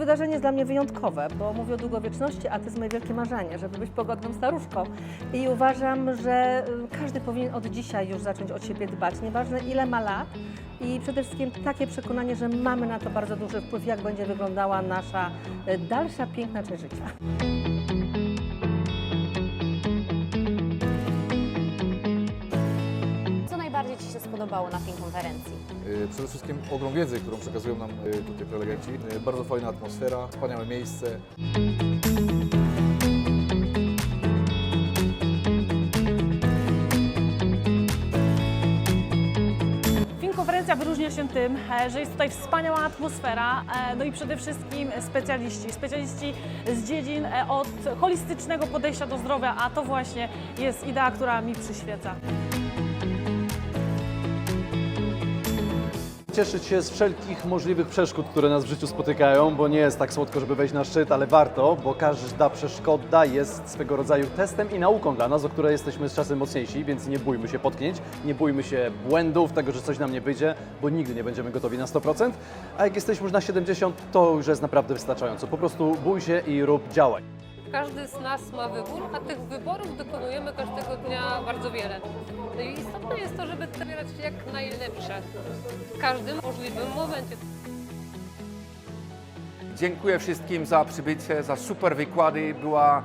wydarzenie jest dla mnie wyjątkowe, bo mówię o długowieczności, a to jest moje wielkie marzenie, żeby być pogodną staruszką. I uważam, że y, każdy powinien od dzisiaj już zacząć o siebie dbać, nieważne ile ma lat. I przede wszystkim takie przekonanie, że mamy na to bardzo duży wpływ, jak będzie wyglądała nasza y, dalsza piękna część życia. Spodobało na tej konferencji? Y, Przede wszystkim ogrom wiedzy, którą przekazują nam y, tutaj prelegenci. Y, Bardzo fajna atmosfera, wspaniałe miejsce. Filmkonferencja wyróżnia się tym, e, że jest tutaj wspaniała atmosfera, e, no i przede wszystkim specjaliści. Specjaliści z dziedzin e, od holistycznego podejścia do zdrowia, a to właśnie jest idea, która mi przyświeca. Cieszyć się z wszelkich możliwych przeszkód, które nas w życiu spotykają, bo nie jest tak słodko, żeby wejść na szczyt, ale warto, bo każda przeszkoda jest swego rodzaju testem i nauką dla nas, o które jesteśmy z czasem mocniejsi, więc nie bójmy się potknięć, nie bójmy się błędów, tego, że coś nam nie wyjdzie, bo nigdy nie będziemy gotowi na 100%, a jak jesteśmy już na 70%, to już jest naprawdę wystarczająco. Po prostu bój się i rób, działaj. Każdy z nas ma wybór, a tych wyborów dokonujemy każdego dnia bardzo wiele. No i istotne jest to, żeby wybierać jak najlepsze w każdym możliwym momencie. Dziękuję wszystkim za przybycie, za super wykłady. Była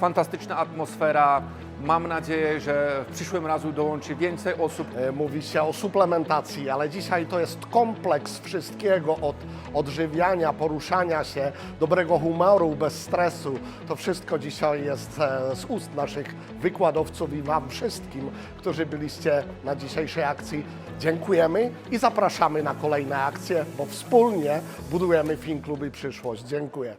fantastyczna atmosfera. Mam nadzieję, że w przyszłym razu dołączy więcej osób. E, Mówi się o suplementacji, ale dzisiaj to jest kompleks wszystkiego od odżywiania, poruszania się, dobrego humoru, bez stresu. To wszystko dzisiaj jest e, z ust naszych wykładowców i Wam wszystkim, którzy byliście na dzisiejszej akcji. Dziękujemy i zapraszamy na kolejne akcje, bo wspólnie budujemy Film Kluby Przyszłość. Dziękuję.